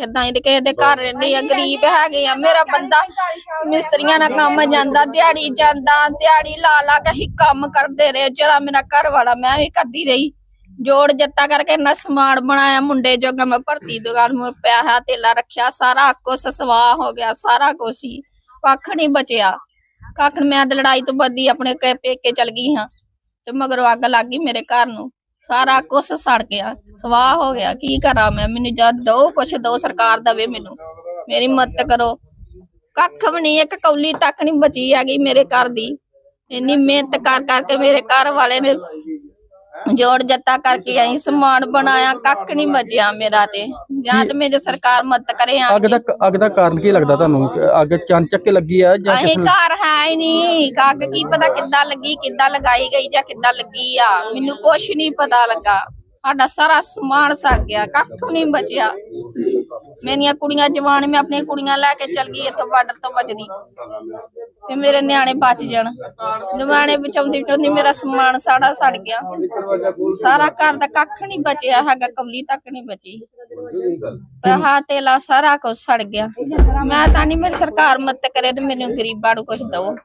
ਇਦਾਂ ਹੀ ਤੇ ਕਿਸੇ ਦੇ ਘਰ ਰਹਿੰਦੇ ਆ ਗਰੀਬ ਹੈਗੇ ਆ ਮੇਰਾ ਬੰਦਾ ਮਿਸਤਰੀਆਂ ਨਾਲ ਕੰਮ ਜਾਂਦਾ ਦਿਹਾੜੀ ਜਾਂਦਾ ਦਿਹਾੜੀ ਲਾ ਲਾ ਕੇ ਹੀ ਕੰਮ ਕਰਦੇ ਰਹੇ। ਜਿਹੜਾ ਮੇਰਾ ਘਰ ਵਾਲਾ ਮੈਂ ਵੀ ਕਰਦੀ ਰਹੀ। ਜੋੜ ਜੱਤਾ ਕਰਕੇ ਨਾ ਸਮਾਨ ਬਣਾਇਆ ਮੁੰਡੇ ਜੋਗਾ ਮੈਂ ਭਰਤੀ ਦੁਕਾਨ ਮੈਂ ਪੈਸਾ ਤੇਲਾ ਰੱਖਿਆ ਸਾਰਾ ਕੁਛ ਸਵਾਹ ਹੋ ਗਿਆ ਸਾਰਾ ਕੁਛ ਹੀ। ਕੱਖ ਨਹੀਂ ਬਚਿਆ। ਕੱਖ ਮੈਂ ਤਾਂ ਲੜਾਈ ਤੋਂ ਬੱਦੀ ਆਪਣੇ ਕੇ ਪੇਕੇ ਚਲ ਗਈ ਹਾਂ। ਤੇ ਮਗਰੋਂ ਅੱਗ ਲੱਗ ਗਈ ਮੇਰੇ ਘਰ ਨੂੰ। ਸਾਰਾ ਕੁਛ ਸੜ ਗਿਆ। ਸਵਾਹ ਹੋ ਗਿਆ। ਕੀ ਕਰਾਂ ਮੈਂ? ਮੈਨੂੰ ਜਦ ਦੋ ਕੁਛ ਦੋ ਸਰਕਾਰ ਦਵੇ ਮੈਨੂੰ। ਮੇਰੀ ਮਦਦ ਕਰੋ। ਕੱਖ ਵੀ ਨਹੀਂ, ਇੱਕ ਕੌਲੀ ਤੱਕ ਨਹੀਂ ਬਚੀ ਹੈਗੀ ਮੇਰੇ ਘਰ ਦੀ। ਇੰਨੀ ਮਿਹਨਤ ਕਰ ਕਰਕੇ ਮੇਰੇ ਘਰ ਵਾਲੇ ਨੇ ਜੋੜ ਜੱਤਾ ਕਰਕੇ ਆਈ ਸਮਾਨ ਬਣਾਇਆ ਕੱਖ ਨਹੀਂ ਬਚਿਆ ਮੇਰਾ ਤੇ। ਜਾਂ ਤੇ ਮੇਰੇ ਸਰਕਾਰ ਮਦਦ ਕਰੇ ਆ ਅੱਗ ਦਾ ਅੱਗ ਦਾ ਕਾਰਨ ਕੀ ਲੱਗਦਾ ਤੁਹਾਨੂੰ? ਅੱਗ ਚੰਨ ਚੱਕ ਲੱਗੀ ਆ ਜਾਂ ਅਸੀਂ ਕਿਸ ਘਰ ਹੈ ਹੀ ਨਹੀਂ। ਕੱਗ ਕੀ ਪਤਾ ਕਿੱਦਾਂ ਲੱਗੀ ਕਿੱਦਾਂ ਲਗਾਈ ਗਈ ਜਾਂ ਕਿੱਦਾਂ ਲੱਗੀ ਆ। ਮੈਨੂੰ ਕੁਛ ਨਹੀਂ ਪਤਾ ਲੱਗਾ। ਸਾਡਾ ਸਾਰਾ ਸਮਾਨ ਸੜ ਗਿਆ ਕੱਖ ਨਹੀਂ ਬਚਿਆ ਮੇਰੀਆਂ ਕੁੜੀਆਂ ਜਵਾਨ ਮੈਂ ਆਪਣੀਆਂ ਕੁੜੀਆਂ ਲੈ ਕੇ ਚਲ ਗਈ ਇੱਥੋਂ ਬਾਰਡਰ ਤੋਂ ਬਚਦੀ ਤੇ ਮੇਰੇ ਨਿਆਣੇ ਬਚ ਜਾਣ। ਨਿਆਣੇ ਬਚਾਉਂਦੀ ਬਚਾਉਂਦੀ ਮੇਰਾ ਸਮਾਨ ਸਾੜਾ ਸੜ ਗਿਆ। ਸਾਰਾ ਘਰ ਦਾ ਕੱਖ ਨਹੀਂ ਬਚਿਆ ਹੈਗਾ, ਕਮਲੀ ਤੱਕ ਨਹੀਂ ਬਚੀ। ਪੈਸਾ, ਤੇਲਾ ਸਾਰਾ ਕੁਝ ਸੜ ਗਿਆ। ਮੈਂ ਤਾਂ ਨਹੀਂ ਮੇਰੀ ਸਰਕਾਰ ਮਦਦ ਕਰੇ ਤੇ ਮੈਨੂੰ ਗਰੀਬਾਂ ਨੂੰ ਕੁਝ ਦਵੋ।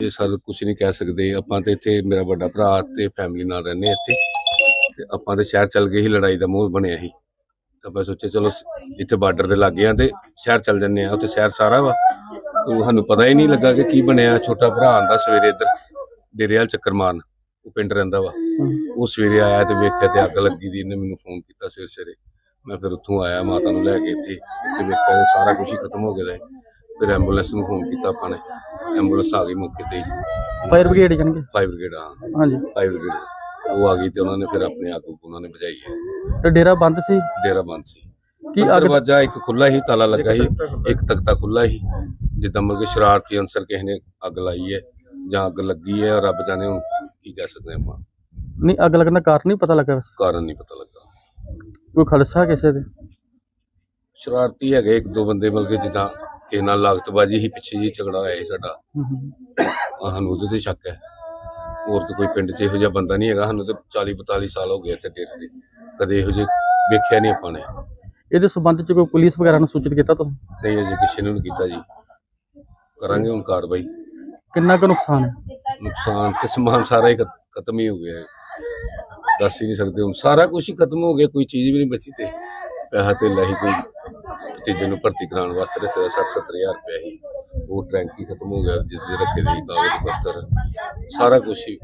ਇਹ ਸਰ ਕੁਝ ਨਹੀਂ ਕਹਿ ਸਕਦੇ। ਆਪਾਂ ਤੇ ਇੱਥੇ ਮੇਰਾ ਵੱਡਾ ਭਰਾ ਤੇ ਫੈਮਿਲੀ ਨਾਲ ਰਹਿੰਦੇ ਇੱਥੇ। ਤੇ ਆਪਾਂ ਤੇ ਸ਼ਹਿਰ ਚੱਲ ਗਏ ਸੀ, ਲੜਾਈ ਦਾ ਮੂੰਹ ਬਣਿਆ ਸੀ। ਤਾਂ ਆਪਾਂ ਸੋਚਿਆ ਚਲੋ, ਇੱਥੇ ਬਾਰਡਰ ਦੇ ਲੱਗੇ ਆ ਤੇ ਸ਼ਹਿਰ ਚੱਲ ਜੰਨੇ ਆ ਉੱਥੇ ਸ਼ਹਿਰ ਸਾਰਾ ਵਾ। ਉਹ ਸਾਨੂੰ ਪਤਾ ਹੀ ਨਹੀਂ ਲੱਗਾ ਕਿ ਕੀ ਬਣਿਆ। ਛੋਟਾ ਭਰਾ ਆਂਦਾ ਸਵੇਰੇ ਇੱਧਰ ਡੇਰੇ ਵਾਲ ਚੱਕਰ ਮਾਰਨ। ਉਹ ਪਿੰਡ ਰਹਿੰਦਾ ਵਾ। ਉਹ ਸਵੇਰੇ ਆਇਆ ਤੇ ਵੇਖਿਆ ਤੇ ਅੱਗ ਲੱਗੀ ਦੀ ਇਹਨੇ ਮੈਨੂੰ ਫੋਨ ਕੀਤਾ ਸਵੇਰੇ ਸਵੇਰੇ। ਮੈਂ ਫਿਰ ਉੱਥੋਂ ਆਇਆ ਮਾਤਾ ਨੂੰ ਲੈ ਕੇ ਇੱਥੇ। ਇੱਥੇ ਵੇਖਿਆ ਸਾਰਾ ਕੁਝ ਹੀ ਖਤਮ ਹੋ ਗਿਆ ਦਾ ਸੀ। ਫਿਰ ਐਂਬੂਲੈਂਸ ਨੂੰ ਫੋਨ ਕੀਤਾ ਆਪਾਂ ਨੇ। ਐਂਬੂਲੈਂਸ ਆ ਗਈ ਮੌਕੇ ਤੇ ਫਾਇਰ ਬ੍ਰਿਗੇਡ ਜਾਣਗੇ ਫਾਈਵ ਬ੍ਰਿਗੇਡ ਹਾਂ। ਹਾਂਜੀ। ਫਾਈਵ ਬ੍ਰਿਗੇਡ ਉਹ ਆ ਗਈ ਤੇ ਉਹਨਾਂ ਨੇ ਫਿਰ ਆਪਣੇ ਆਪ ਨੂੰ ਉਹਨਾਂ ਨੇ ਬਚਾਈ ਹੈ। ਤੇ ਡੇਰਾ ਬੰਦ ਸੀ? ਡੇਰਾ ਬੰਦ ਸੀ। ਕੀ ਦਰਵਾਜ਼ਾ ਇੱਕ ਖੁੱਲਾ ਹੀ ਤਾਲਾ ਲੱਗਾ ਸੀ ਇੱਕ ਤਖਤਾ ਖੁੱਲਾ ਹੀ। ਜਿੱਦਾਂ ਮਤਲਬ ਕਿ ਸ਼ਰਾਰਤੀ ਅਨਸਰ ਕਿਸੇ ਨੇ ਅੱਗ ਲਾਈ ਹੈ ਜਾਂ ਅੱਗ ਲੱਗੀ ਹੈ ਰੱਬ ਜਾਣੇ ਹੁਣ ਕੀ ਕਹਿ ਸਕਦੇ ਆਪਾਂ। ਨਹੀਂ ਅੱਗ ਲੱਗਣ ਦਾ ਕਾਰਨ ਨਹੀਂ ਪਤਾ ਲੱਗਾ ਵੈਸੇ? ਕਾਰਨ ਨਹੀਂ ਪਤਾ ਲੱਗਾ। ਕੋਈ ਖਲਸਾ ਕਿਸੇ ਦੇ? ਸ਼ਰਾਰਤੀ ਹੈਗੇ ਇੱਕ ਦੋ ਬੰਦੇ ਮਤਲਬ ਕਿ ਜਿੱਦਾਂ ਕਿਸੇ ਨਾਲ ਲਾਗਤਬਾਜੀ ਹੀ ਪਿੱਛੇ ਜੀ ਝਗੜਾ ਹੋਇਆ ਸੀ ਸਾਡਾ। ਆਹ ਸਾਨੂੰ ਉਹਦੇ ਤੇ ਸ਼ੱਕ ਹੈ। ਹੋਰ ਤਾਂ ਕੋਈ ਪਿੰਡ 'ਚ ਇਹੋ ਜਿਹਾ ਬੰਦਾ ਨਹੀਂ ਹੈਗਾ ਸਾਨੂੰ ਤੇ 40 42 ਸਾਲ ਹੋ ਗਏ ਇੱਥੇ ਡੇਰੇ ਤੇ ਕਦੇ ਇਹੋ ਜਿਹੇ ਵੇਖਿਆ ਨਹੀਂ ਆਪਾਂ ਨੇ। ਇਹਦੇ ਸੰਬੰਧ ਚ ਕੋਈ ਪੁਲਿਸ ਵਗੈਰਾ ਨੂੰ ਸੂਚਿਤ ਕੀਤਾ ਤੁਸੀਂ? ਨਹੀਂ ਅਜੇ ਕਿਸੇ ਨੇ ਨਹੀਂ ਕੀਤਾ ਜੀ। ਕਰਾਂਗੇ ਹੁਣ ਕਾਰਵਾਈ। ਕਿੰਨਾ ਕੁ ਨੁਕਸਾਨ ਹੈ? ਨੁਕਸਾਨ ਤੇ ਸਮਾਨ ਸਾਰਾ ਹੀ ਖਤ- ਖਤਮ ਹੀ ਹੋ ਗਿਆ ਹੈ। ਦੱਸ ਹੀ ਨਹੀਂ ਸਕਦੇ ਹੁਣ। ਸਾਰਾ ਕੁਝ ਹੀ ਖਤਮ ਹੋ ਗਿਆ ਕੋਈ ਚੀਜ਼ ਵੀ ਨਹੀਂ ਬਚੀ ਤੇ। ਪੈਸਾ ਤੇ ਹੀ ਕੋਈ ਤੀਜੇ ਨੂੰ ਭਰਤੀ ਕਰਾਉਣ ਵਾਸਤੇ ਰੱਖਿਆ 70000 ਰੁਪਏ ਹੀ। ਉਹ ਟੈਂਕ ਹੀ ਖਤਮ ਹੋ ਗਿਆ ਜਿਸ ਦੇ ਰੱਖੇ ਦੇ ਸੀ ਕਾਗਜ਼ ਪੱਤਰ ਸਾਰਾ ਕੁਝ ਹੀ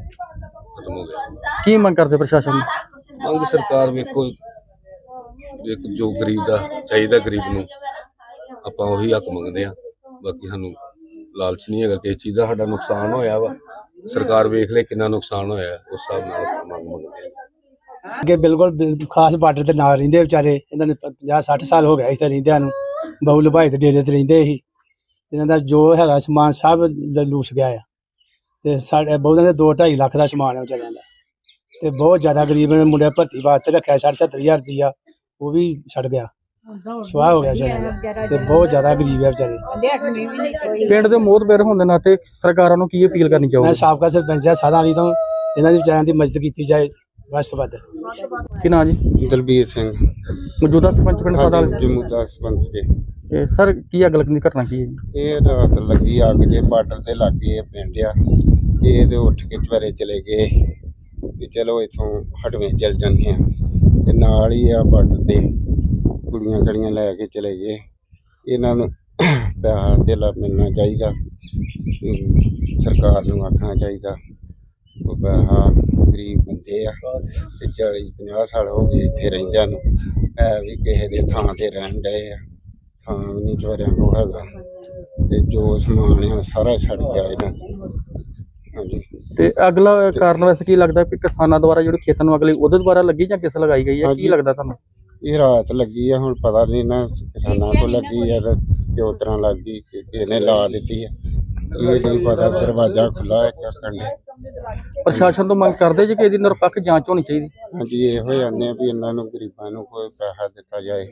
ਖਤਮ ਹੋ ਗਿਆ। ਕੀ ਮੰਗ ਕਰਦੇ ਪ੍ਰਸ਼ਾਸਨ ਨੂੰ? ਮੰਗ ਸਰਕਾਰ ਵੇਖੋ ਇੱਕ ਜੋ ਗਰੀਬ ਦਾ ਚਾਹੀਦਾ ਗਰੀਬ ਨੂੰ ਆਪਾਂ ਉਹੀ ਹੱਕ ਮੰਗਦੇ ਆ ਬਾਕੀ ਸਾਨੂੰ ਲਾਲਚ ਨਹੀਂ ਹੈਗਾ ਕਿਸੇ ਚੀਜ਼ ਦਾ, ਸਾਡਾ ਨੁਕਸਾਨ ਹੋਇਆ ਵਾ। ਸਰਕਾਰ ਵੇਖ ਲੈ ਕਿੰਨਾ ਨੁਕਸਾਨ ਹੋਇਆ, ਉਸ ਹਿਸਾਬ ਨਾਲ ਆਪਾਂ ਮੰਗ ਮੰਗਦੇ ਆ। ਅੱਗੇ ਬਿਲਕੁਲ ਬਿਲ- ਖਾਸ ਬਾਰਡਰ ਤੇ ਨਾਲ ਰਹਿੰਦੇ ਵਿਚਾਰੇ, ਇਹਨਾਂ ਨੇ 50 60 ਸਾਲ ਹੋ ਗਏ ਇੱਥੇ ਰਹਿੰਦਿਆਂ ਨੂੰ। ਬਹੁ ਲਭਾਈ ਦੇ ਡੇਰੇ ਤੇ ਰਹਿੰਦੇ ਸੀ। ਇਹਨਾਂ ਦਾ ਜੋ ਹੈਗਾ ਸਮਾਨ ਸਭ ਲ- ਲੂਸ ਗਿਆ ਆ। ਤੇ ਸਾਡੇ ਬਹੁਤਾਂ ਦੇ 2.5 ਲੱਖ ਦਾ ਸਮਾਨ ਹੈ ਵਿਚਾਰਿਆਂ ਦਾ। ਤੇ ਬਹੁਤ ਜ਼ਿਆਦਾ ਗਰੀਬ ਨੇ ਮੁੰਡੇ ਭਰਤੀ ਵਾਸਤੇ ਰੱਖਿਆ 70000 ਰੁਪਇਆ ਉਹ ਵੀ ਛੱਡ ਗਿਆ। ਸਵਾਹ ਹੋ ਗਿਆ ਵਿਚਾਰਿਆਂ ਦਾ। ਤੇ ਬਹੁਤ ਜ਼ਿਆਦਾ ਗਰੀਬ ਹੈ ਵਿਚਾਰੇ। ਪਿੰਡ ਦੇ ਮੋਹਤਬਰ ਹੋਣ ਦੇ ਨਾਤੇ ਸਰਕਾਰਾਂ ਨੂੰ ਕੀ ਅਪੀਲ ਕਰਨੀ ਮੈਂ ਚਾਹੋਗੇ ਸਾਬਕਾ ਸਰਪੰਚ ਆ ਸਾਦਾ ਵਾਲੀ ਤੋਂ। ਇਹਨਾਂ ਦੀ ਵਿਚਾਰਿਆਂ ਦੀ ਮਦਦ ਕੀਤੀ ਜਾਏ ਤੋਂ ਵੱਧ। ਕੀ ਨਾਂ ਜੀ? ਦਲਬੀਰ ਸਿੰਘ। ਮੌਜੂਦਾ ਸਰਪੰਚ ਪਿੰਡ ਸਾਦਾ ਹਾਂਜੀ, ਜਮੂਦਾ ਸਰਪੰਚ ਜੀ। ਇਹ ਸਰ ਕੀ ਅੱਗ ਲੱਗਣ ਦੀ ਘਟਨਾ ਕੀ ਹੈ ਜੀ? ਇਹ ਰਾਤ ਲੱਗੀ ਅੱਗ ਜੇ ਬਾਰਡਰ ਤੇ ਲੱਗੇ ਪਿੰਡ ਆ। ਇਹ ਤੇ ਉੱਠ ਕੇ ਚਵਾਰੇ ਚਲੇ ਗਏ। ਵੀ ਚਲੋ ਇਥੋਂ ਹਟਵੇਂ ਚੱਲ ਜਾਂਦੇ ਆ। ਤੇ ਨਾਲ ਹੀ ਆ ਬਾਰਡਰ ਤੇ। ਕੁੜੀਆਂ ਕੜੀਆਂ ਲੈ ਕੇ ਚਲੇ ਗਏ। ਇਹਨਾਂ ਨੂੰ ਪਿਆਰ ਦੇਲਾ ਮਿਲਣਾ ਚਾਹੀਦਾ। ਸਰਕਾਰ ਨੂੰ ਆਖਣਾ ਚਾਹੀਦਾ। ਉਹ ਪੈਸਾ ਗਰੀਬ ਬੰਦੇ ਆ ਤੇ 40 50 ਸਾਲ ਹੋ ਗਏ ਇੱਥੇ ਰਹਿੰਦਿਆਂ ਨੂੰ। ਐ ਵੀ ਕਿਸੇ ਦੇ ਥਾਂ ਤੇ ਰਹਿਣ ਡਏ ਆ। ਥਾਂ ਵੀ ਨਹੀਂ ਚੋਰਿਆਂ ਕੋ ਹੈਗਾ। ਤੇ ਜੋ ਸਮਾਨ ਆ ਸਾਰਾ ਛੱਡ ਗਿਆ ਇਹਨਾਂ। ਹਾਂਜੀ। ਤੇ ਅਗਲਾ ਕਾਰਨ ਵੈਸੇ ਕੀ ਲੱਗਦਾ ਕਿ ਕਿਸਾਨਾਂ ਦੁਆਰਾ ਜਿਹੜੀ ਖੇਤਾਂ ਨੂੰ ਅਗਲੀ ਉਹਦੇ ਦੁਆਰਾ ਲੱਗੀ ਜਾਂ ਕਿਸ ਲਗਾਈ ਗਈ ਹੈ? ਕੀ। ਲੱਗਦਾ ਤੁਹਾਨੂੰ? ਇਹ ਰਾਤ ਲੱਗੀ ਆ ਹੁਣ ਪਤਾ ਨਹੀਂ ਨਾ ਕਿਸਾਨਾਂ ਕੋ ਲੱਗੀ ਆ ਤੇ ਕਿਉਂ ਤਰ੍ਹਾਂ ਲੱਗੀ ਕਿ ਇਹਨੇ ਲਾ ਦਿੱਤੀ ਆ। ਇਹ ਨਹੀਂ ਪਤਾ ਦਰਵਾਜ਼ਾ ਖੁੱਲਾ ਹੈ ਕੰਡੇ ਪ੍ਰਸ਼ਾਸਨ ਤੋਂ ਮੰਗ ਕਰਦੇ ਜੀ ਕਿ ਇਹਦੀ ਨਿਰਪੱਖ ਜਾਂਚ ਹੋਣੀ ਚਾਹੀਦੀ। ਹਾਂਜੀ ਇਹੋ ਹੀ ਆਨੇ ਆ ਵੀ ਇਹਨਾਂ ਨੂੰ ਗਰੀਬਾਂ ਨੂੰ ਕੋਈ ਪੈਸਾ ਦਿੱਤਾ ਜਾਏ।